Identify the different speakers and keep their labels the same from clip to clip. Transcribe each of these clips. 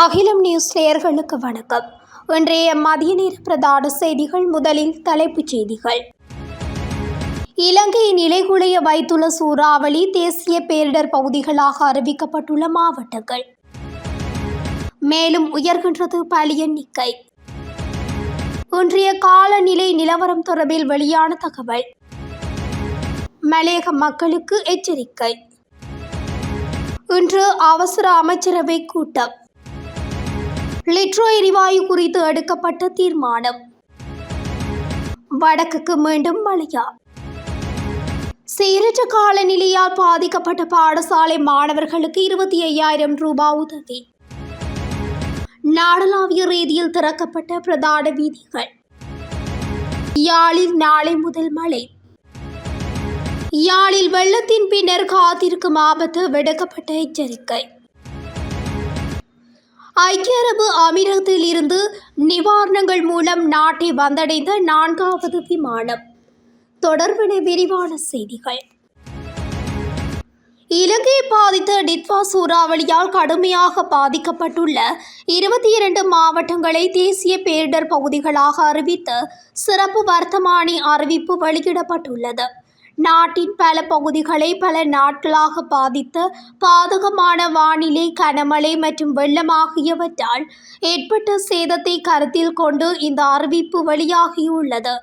Speaker 1: அகிலம் நியூஸ் நேயர்களுக்கு வணக்கம். இன்றைய மதிய நேர பிரதான செய்திகள் முதலில் தலைப்புச் செய்திகள். இலங்கை நிலைகுலைய வைத்துள்ள சூறாவளி தேசிய பேரிடர் பகுதிகளாக அறிவிக்கப்பட்டுள்ள மாவட்டங்கள். மேலும் உயர்கின்றது பலி எண்ணிக்கை. இன்றைய காலநிலை நிலவரம் தொடர்பில் வெளியான தகவல். மலையக மக்களுக்கு எச்சரிக்கை. இன்று அவசர அமைச்சரவை கூட்டம். லிட்ரோ எரிவாயு குறித்து எடுக்கப்பட்ட தீர்மானம். வடக்குக்கு மீண்டும் மழையா? சீரற்ற காலநிலையால் பாதிக்கப்பட்ட பாடசாலை மாணவர்களுக்கு இருபத்தி ஐயாயிரம் ரூபாய் உதவி. நாடளாவிய ரீதியில் திறக்கப்பட்ட பிரதான வீதிகள். யாழில் நாளை முதல் மழை. யாழில் வெள்ளத்தின் பின்னர் காத்திருக்கும் ஆபத்து விடுக்கப்பட்ட எச்சரிக்கை. ஐக்கிய அரபு அமீரகத்தில் இருந்து நிவாரணங்கள் மூலம் நாட்டை வந்தடைந்த நான்காவது விமானம். தொடர்பென விரிவான செய்திகள். இலங்கையை பாதித்த டிட்வா சூறாவளியால் கடுமையாக பாதிக்கப்பட்டுள்ள இருபத்தி இரண்டு மாவட்டங்களை தேசிய பேரிடர் பகுதிகளாக அறிவித்து சிறப்பு வர்த்தமானி அறிவிப்பு வெளியிடப்பட்டுள்ளது. நாட்டின் பல பகுதிகளை பல நாட்களாக பாதித்த பாதகமான வானிலை கனமழை மற்றும் வெள்ளம் ஆகியவற்றால் ஏற்பட்ட சேதத்தை கருத்தில் கொண்டு இந்த அறிவிப்பு வெளியாகியுள்ளது.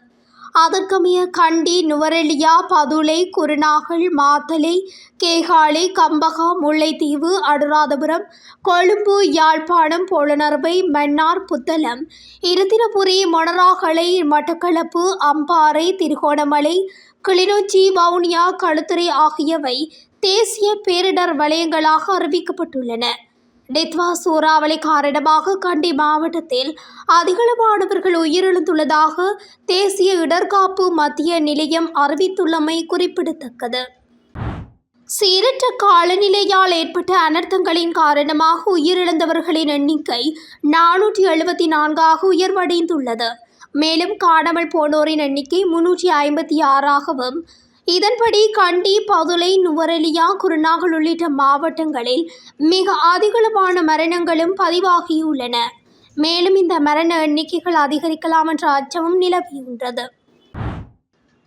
Speaker 1: அதற்கமைய கண்டி நுவரெலியா பதுளை குருநாகல் மாத்தலை கேகாலை கம்பகா முல்லைத்தீவு அனுராதபுரம் கொழும்பு யாழ்ப்பாணம் பொலனறுவை மன்னார் புத்தளம் இருத்திரபுரி மொனராகலை மட்டக்களப்பு அம்பாறை திருகோணமலை கிளிநொச்சி வவுனியா களுத்துறை ஆகியவை தேசிய பேரிடர் வலயங்களாக அறிவிக்கப்பட்டுள்ளன. டெத்வா சூறாவளி காரணமாக கண்டி மாவட்டத்தில் அதிகளவானவர்கள் உயிரிழந்துள்ளதாக தேசிய இடர்காப்பு மத்திய நிலையம் அறிவித்துள்ளமை குறிப்பிடத்தக்கது. சீரற்ற காலநிலையால் ஏற்பட்ட அனர்த்தங்களின் காரணமாக உயிரிழந்தவர்களின் எண்ணிக்கை நானூற்றி எழுபத்தி நான்காக உயர்வடைந்துள்ளது. மேலும் காணாமல் போனோரின் எண்ணிக்கை முன்னூற்றி ஐம்பத்தி ஆறாகவும் இதன்படி கண்டி பதுளை நுவரெலியா குருநாகல் உள்ளிட்ட மாவட்டங்களில் மிக அதிகளவான மரணங்களும் பதிவாகியுள்ளன. மேலும் இந்த மரண எண்ணிக்கைகள் அதிகரிக்கலாம் என்ற அச்சமும் நிலவியுள்ளது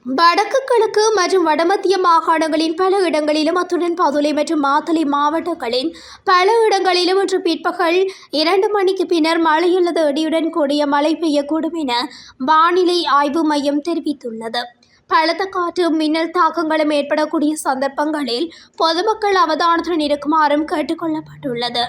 Speaker 1: வடக்கு கிழக்கு மற்றும் வடமத்திய மாகாணங்களின் பல இடங்களிலும் அத்துடன் பதுளை மற்றும் மாத்தளை மாவட்டங்களின் பல இடங்களிலும் இன்று பிற்பகல் இரண்டு மணிக்கு பின்னர் மழையுள்ளது இடியுடன் கூடிய மழை பெய்யக்கூடும் என வானிலை ஆய்வு மையம் தெரிவித்துள்ளது. பலத்த காற்று மின்னல் தாக்கங்களும் ஏற்படக்கூடிய சந்தர்ப்பங்களில் பொதுமக்கள் அவதானத்துடன் இருக்குமாறும் கேட்டுக்கொள்ளப்பட்டுள்ளது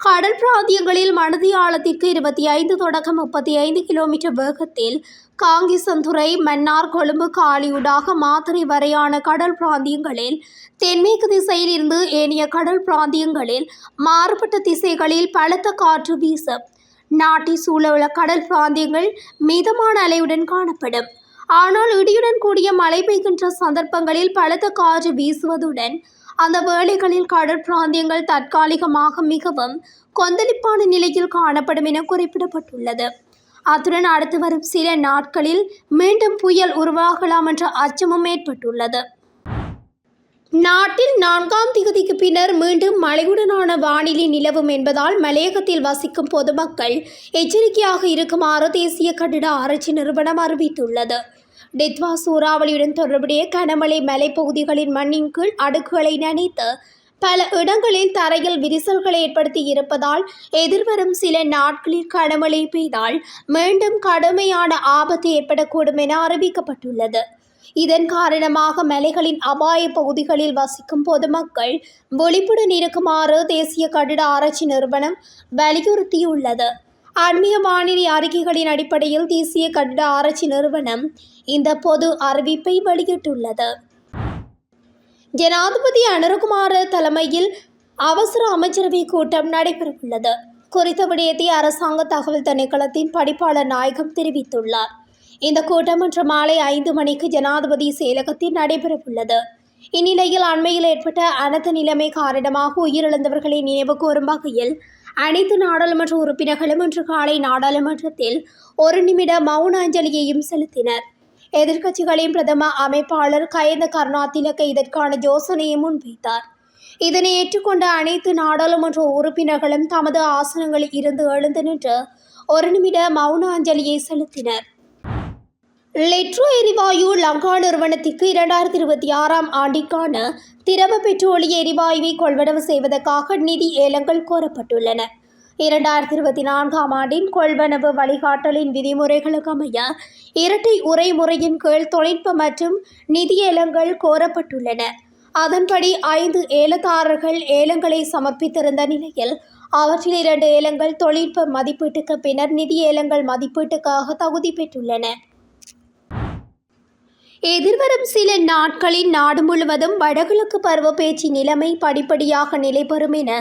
Speaker 1: கடல் பிராந்தியங்களில் மனதி ஆழத்திற்கு இருபத்தி ஐந்து தொடக்கம் முப்பத்தி ஐந்து கிலோமீட்டர் வேகத்தில் காங்கிசந்துறை மன்னார் கொழும்பு காலியூடாக மாதிரி வரையான கடல் பிராந்தியங்களில் தென்மேற்கு திசையில் இருந்து ஏனைய கடல் பிராந்தியங்களில் மாறுபட்ட திசைகளில் பலத்த காற்று வீசும். நாட்டை சூழவுள்ள கடல் பிராந்தியங்கள் மிதமான அலையுடன் காணப்படும். ஆனால் இடியுடன் கூடிய மழை பெய்கின்ற சந்தர்ப்பங்களில் பலத்த காற்று வீசுவதுடன் அந்த வேளைகளில் கடல் பிராந்தியங்கள் தற்காலிகமாக மிகவும் கொந்தளிப்பான நிலையில் காணப்படும் என குறிப்பிடப்பட்டுள்ளது. அத்துடன் அடுத்து வரும் சில நாட்களில் மீண்டும் புயல் உருவாகலாம் என்ற அச்சமும் ஏற்பட்டுள்ளது. நாட்டில் நான்காம் திகதிக்கு பின்னர் மீண்டும் மழையுடனான வானிலை நிலவும் என்பதால் மலையகத்தில் வசிக்கும் பொதுமக்கள் எச்சரிக்கையாக இருக்குமாறு தேசிய கட்டிட ஆராய்ச்சி நிறுவனம் அறிவித்துள்ளது. டெத்வா சூறாவளியுடன் தொடர்புடைய கனமழை மலைப்பகுதிகளின் மண்ணின் கீழ் அடுக்குகளை நனைத்து பல இடங்களில் தரையில் விரிசல்களை ஏற்படுத்தி இருப்பதால் எதிர்வரும் சில நாட்களில் கனமழை பெய்தால் மீண்டும் கடுமையான ஆபத்து ஏற்படக்கூடும் என அறிவிக்கப்பட்டுள்ளது. இதன் காரணமாக மலைகளின் அபாய பகுதிகளில் வசிக்கும் பொதுமக்கள் விழிப்புடன் இருக்குமாறு தேசிய கட்டிட ஆராய்ச்சி நிறுவனம் வலியுறுத்தியுள்ளது. அண்மைய வானிலை அறிக்கைகளின் அடிப்படையில் தேசிய கட்டிட ஆராய்ச்சி நிறுவனம் இந்த பொது அறிவிப்பை வெளியிட்டுள்ளது. ஜனாதிபதி அனுரகுமார தலைமையில் அவசர அமைச்சரவை கூட்டம் நடைபெறவுள்ளது. குறித்த விடயத்தை அரசாங்க தகவல் திணைக்களத்தின் படிப்பாளர் நாயகம் தெரிவித்துள்ளார். இந்த கூட்டம் இன்று மாலை ஐந்து மணிக்கு ஜனாதிபதி செயலகத்தில் நடைபெறவுள்ளது. இந்நிலையில் அண்மையில் ஏற்பட்ட அனர்த்த நிலைமை காரணமாக உயிரிழந்தவர்களை நினைவு கூறும் வகையில் அனைத்து நாடாளுமன்ற உறுப்பினர்களும் இன்று காலை நாடாளுமன்றத்தில் ஒரு நிமிட மௌன அஞ்சலியையும் செலுத்தினர். எதிர்க்கட்சிகளின் பிரதம அமைப்பாளர் கயந்த கருணாதிலக்க இதற்கான யோசனையை முன்வைத்தார். இதனை ஏற்றுக்கொண்ட அனைத்து நாடாளுமன்ற உறுப்பினர்களும் தமது ஆசனங்களில் இருந்து எழுந்து நின்று ஒரு நிமிட மௌன அஞ்சலியை செலுத்தினர். லெட்ரோ எரிவாயு லங்கா நிறுவனத்திற்கு இரண்டாயிரத்தி இருபத்தி ஆறாம் ஆண்டிற்கான திரவ பெட்ரோலிய எரிவாயுவை கொள்வனவு செய்வதற்காக நிதி ஏலங்கள் கோரப்பட்டுள்ளன. இரண்டாயிரத்தி இருபத்தி நான்காம் ஆண்டின் கொள்வனவு வழிகாட்டலின் விதிமுறைகளுக்கு அமைய இரட்டை உரை முறையின் கீழ் தொழில்நுட்ப மற்றும் நிதி ஏலங்கள் கோரப்பட்டுள்ளன. அதன்படி ஐந்து ஏலதாரர்கள் ஏலங்களை சமர்ப்பித்திருந்த நிலையில் அவற்றில் இரண்டு ஏலங்கள் தொழில்நுட்ப மதிப்பீட்டுக்கு பின்னர் நிதி ஏலங்கள் மதிப்பீட்டுக்காக தகுதி பெற்றுள்ளன. எதிர்வரும் சில நாட்களில் நாடு முழுவதும் வடகிழக்கு பருவப்பேச்சு நிலைமை படிப்படியாக நிலைபெறும் என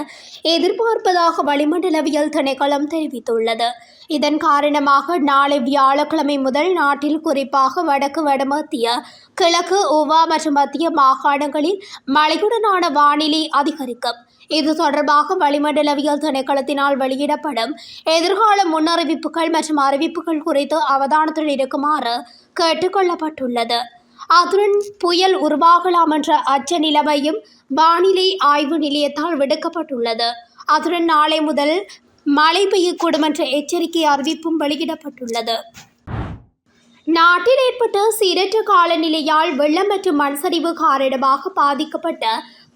Speaker 1: எதிர்பார்ப்பதாக வளிமண்டலவியல் திணைக்களம் தெரிவித்துள்ளது. இதன் காரணமாக நாளை வியாழக்கிழமை முதல் நாட்டில் குறிப்பாக வடக்கு வடமத்திய கிழக்கு உவா மற்றும் மத்திய மாகாணங்களில் மழையுடனான வானிலை அதிகரிக்கும். இது தொடர்பாக வளிமண்டலவியல் திணைக்களத்தினால் வெளியிடப்படும் எதிர்கால முன்னறிவிப்புகள் மற்றும் அறிவிப்புகள் குறித்து அவதானத்தில் இருக்குமாறு கேட்டுக்கொள்ளப்பட்டுள்ளது. அத்துடன் புயல் உருவாகலாம் என்ற அச்ச நிலைமையும் வானிலை ஆய்வு நிலையத்தால் விடுக்கப்பட்டுள்ளது. அத்துடன் நாளை முதல் மழை பெய்யக்கூடும் என்ற எச்சரிக்கை அறிவிப்பும் வெளியிடப்பட்டுள்ளது. நாட்டில் ஏற்பட்ட சீரற்ற காலநிலையால் வெள்ளம் மற்றும் மண் சரிவு காரணமாக பாதிக்கப்பட்ட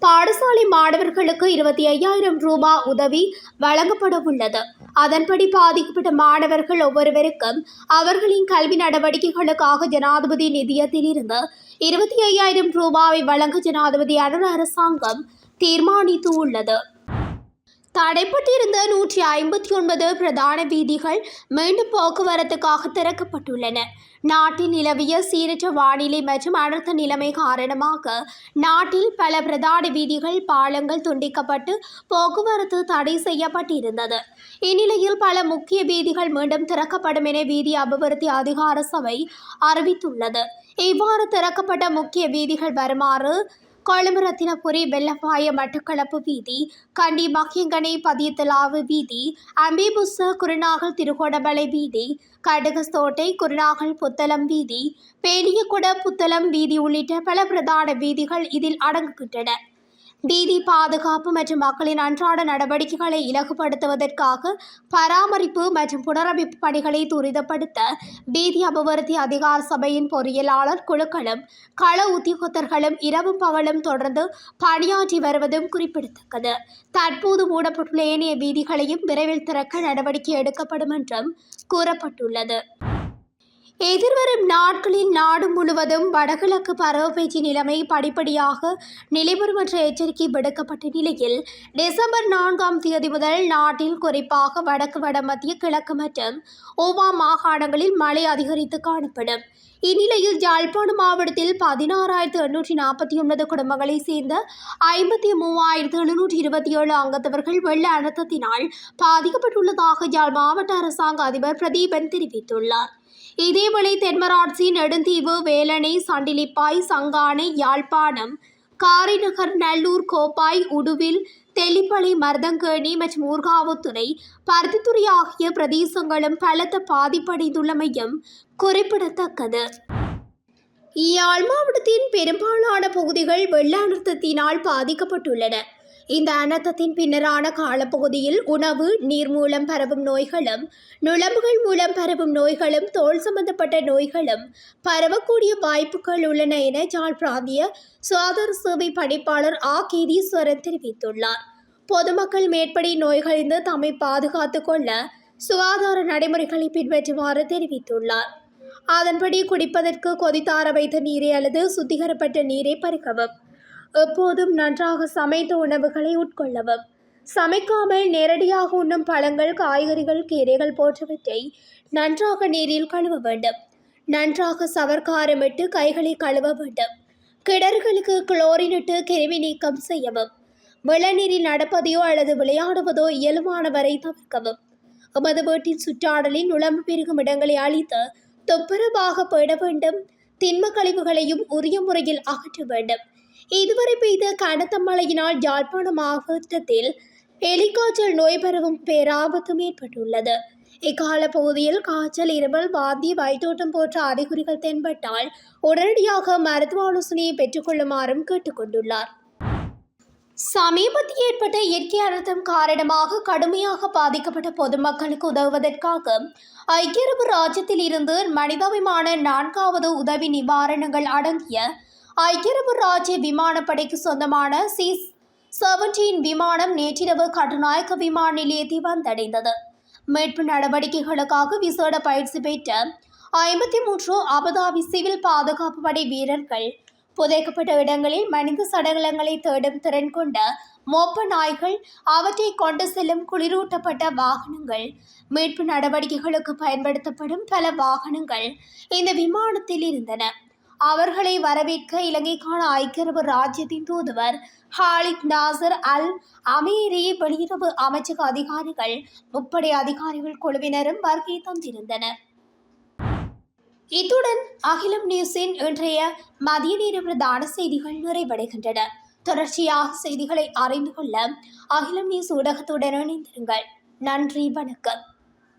Speaker 1: பாடசாலை மாணவர்களுக்கு இருபத்தி ஐயாயிரம் ரூபாய் உதவி வழங்கப்பட உள்ளது. அதன்படி பாதிக்கப்பட்ட மாணவர்கள் ஒவ்வொருவருக்கும் அவர்களின் கல்வி நடவடிக்கைகளுக்காக ஜனாதிபதி நிதியத்திலிருந்து இருபத்தி ஐயாயிரம் ரூபாவை வழங்க ஜனாதிபதி அனுர அரசாங்கம் தீர்மானித்து உள்ளது தடைப்பட்டிருந்த நூற்றி ஐம்பத்தி ஒன்பது பிரதான வீதிகள் மீண்டும் போக்குவரத்துக்காக திறக்கப்பட்டுள்ளன. நாட்டில் நிலவிய சீரற்ற வானிலை மற்றும் அடர்த்த நிலைமை காரணமாக நாட்டில் பல பிரதான வீதிகள் பாலங்கள் துண்டிக்கப்பட்டு போக்குவரத்து தடை செய்யப்பட்டிருந்தது. இந்நிலையில் பல முக்கிய வீதிகள் மீண்டும் திறக்கப்படும் என வீதி அபிவிருத்தி அதிகார சபை அறிவித்துள்ளது. இவ்வாறு திறக்கப்பட்ட முக்கிய வீதிகள் வருமாறு கொழும்பு ரத்தினபுரி வெள்ளப்பாய மட்டுக்களப்பு வீதி கண்டி மக்கியங்கனை பதியத்தலாவு வீதி அம்பிபுச குருநாகல் திருகோணமலை வீதி கடுகஸ்தோட்டை குருநாகல் புத்தளம் வீதி பேலியகுட புத்தளம் வீதி உள்ளிட்ட பல பிரதான வீதிகள் இதில் அடங்குகின்றன. வீதி பாதுகாப்பு மற்றும் மக்களின் அன்றாட நடவடிக்கைகளை இலகுபடுத்துவதற்காக பராமரிப்பு மற்றும் புனரமைப்பு பணிகளை துரிதப்படுத்த வீதி அபிவிருத்தி அதிகார சபையின் பொறியியலாளர் குழுக்களும் கள உத்தியோகத்தர்களும் இரவும் பகலும் தொடர்ந்து பணியாற்றி வருவதும் குறிப்பிடத்தக்கது. தற்போது மூடப்பட்டுள்ள ஏனைய வீதிகளையும் விரைவில் திறக்க நடவடிக்கை எடுக்கப்படும் என்றும் கூறப்பட்டுள்ளது. எதிர்வரும் நாட்களில் நாடு முழுவதும் வடகிழக்கு பருவப்பேச்சு நிலைமை படிப்படியாக நிலைபெறும் என்ற எச்சரிக்கை விடுக்கப்பட்ட நிலையில் டிசம்பர் நான்காம் தேதி முதல் நாட்டில் குறிப்பாக வடக்கு வடமத்திய கிழக்கு மற்றும் ஓவா மாகாணங்களில் மழை அதிகரித்து காணப்படும். இந்நிலையில் யாழ்ப்பாணம் மாவட்டத்தில் பதினாறாயிரத்து எண்ணூற்றி நாற்பத்தி ஒன்பது குடும்பங்களைச் சேர்ந்த ஐம்பத்தி மூவாயிரத்து எழுநூற்றி இருபத்தி ஏழு அங்கத்தவர்கள் வெள்ள அழுத்தத்தினால் பாதிக்கப்பட்டுள்ளதாக யாழ் மாவட்ட அரசாங்க அதிபர் பிரதீபன் தெரிவித்துள்ளார். இதேவேளை தென்மராட்சி நெடுந்தீவு வேலணை சண்டிலிப்பாய் சங்கானை யாழ்ப்பாணம் காரிநகர் நல்லூர் கோப்பாய் உடுவில் தெளிப்பளை மருதங்கேணி மற்றும் ஊர்காவுத்துறை பருத்தித்துறை ஆகிய பிரதேசங்களும் பலத்த பாதிப்படைந்துள்ளமையும் குறிப்பிடத்தக்கது. யாழ் மாவட்டத்தின் பெரும்பாலான பகுதிகள் வெள்ள அழுத்தத்தினால் பாதிக்கப்பட்டுள்ளன. இந்த அனர்த்தத்தின் பின்னரான காலப்பகுதியில் உணவு நீர் மூலம் பரவும் நோய்களும் நுழம்புகள் மூலம் பரவும் நோய்களும் தோல் சம்பந்தப்பட்ட நோய்களும் பரவக்கூடிய வாய்ப்புகள் உள்ளன என ஜாழ் பிராந்திய சுகாதார சேவை பணிப்பாளர் ஆ. கீதீஸ்வரன் தெரிவித்துள்ளார். பொதுமக்கள் மேற்படி நோய்களிலிருந்து தம்மை பாதுகாத்துக் கொள்ள சுகாதார நடைமுறைகளை பின்பற்றுமாறு தெரிவித்துள்ளார். அதன்படி குடிப்பதற்கு கொதித்தார வைத்த நீரை அல்லது சுத்திகரப்பட்ட நீரை பருகவும் எப்போதும் நன்றாக சமைத்த உணவுகளை உட்கொள்ளவும். சமைக்காமல் நேரடியாக உண்ணும் பழங்கள் காய்கறிகள் கீரைகள் போன்றவற்றை நன்றாக நீரில் கழுவ வேண்டும். நன்றாக சவர்க்காரமிட்டு கைகளை கழுவ வேண்டும். கிணறுகளுக்கு குளோரினிட்டு கிருமி நீக்கம் செய்யவும். வெள்ளநீரில் நடப்பதையோ அல்லது விளையாடுவதோ இயல்பானவரை தவிர்க்கவும். எமது வீட்டின் சுற்றாடலில் நுழம்பு பெருகும் இடங்களை அழித்து துப்புரவாக போயிட வேண்டும். திண்ம கழிவுகளையும் உரிய முறையில் அகற்ற வேண்டும். இதுவரை பெய்த கனத்த மழையினால் யாழ்ப்பாணம் மாவட்டத்தில் எலிக்காய்ச்சல் நோய் பரவும் பேராபத்தும் ஏற்பட்டுள்ளது. இக்கால பகுதியில் காய்ச்சல் இருமல் வாந்தி வயிற்றோட்டம் போன்ற அறிகுறிகள் தென்பட்டால் உடனடியாக மருத்துவ ஆலோசனையை பெற்றுக்கொள்ளுமாறும் கேட்டுக்கொண்டுள்ளார். சமீபத்தில் ஏற்பட்ட இயற்கை அழுத்தம் காரணமாக கடுமையாக பாதிக்கப்பட்ட பொதுமக்களுக்கு உதவுவதற்காக ஐக்கிய அரபு ராஜ்யத்தில் இருந்து மனிதாபிமான நான்காவது உதவி நிவாரணங்கள் அடங்கிய ஐக்கிய அரபு ராஜ்ய விமானப்படைக்கு சொந்தமான சி செவன்டீன் விமானம் நேற்றிரவு கட்டுநாயக்க விமான நிலையத்தை வந்தடைந்தது. மீட்பு நடவடிக்கைகளுக்காக விசேட பயிற்சி பெற்ற ஐம்பத்தி மூன்று அபுதாபி சிவில் பாதுகாப்பு படை வீரர்கள் புதைக்கப்பட்ட இடங்களில் மனித சடலங்களை தேடும் திறன் கொண்ட மோப்ப நாய்கள் அவற்றை கொண்டு செல்லும் குளிரூட்டப்பட்ட வாகனங்கள் மீட்பு நடவடிக்கைகளுக்கு பயன்படுத்தப்படும் பல வாகனங்கள் இந்த விமானத்தில் இருந்தன. அவர்களை வரவேற்க இலங்கைக்கான ஐக்கிய அரபு ராஜ்யத்தின் தூதுவர் ஹாலித் நாசர் அல் அமீரி வெளியுறவு அமைச்சக அதிகாரிகள் முப்படை அதிகாரிகள் குழுவினரும் வருகை தந்திருந்தனர். இத்துடன் அகிலம் நியூஸின் இன்றைய மதிய நேர பிரதான செய்திகள் நிறைவடைகின்றன. தொடர்ச்சியாக செய்திகளை அறிந்து கொள்ள அகிலம் நியூஸ் ஊடகத்துடன் இணைந்திருங்கள். நன்றி வணக்கம்.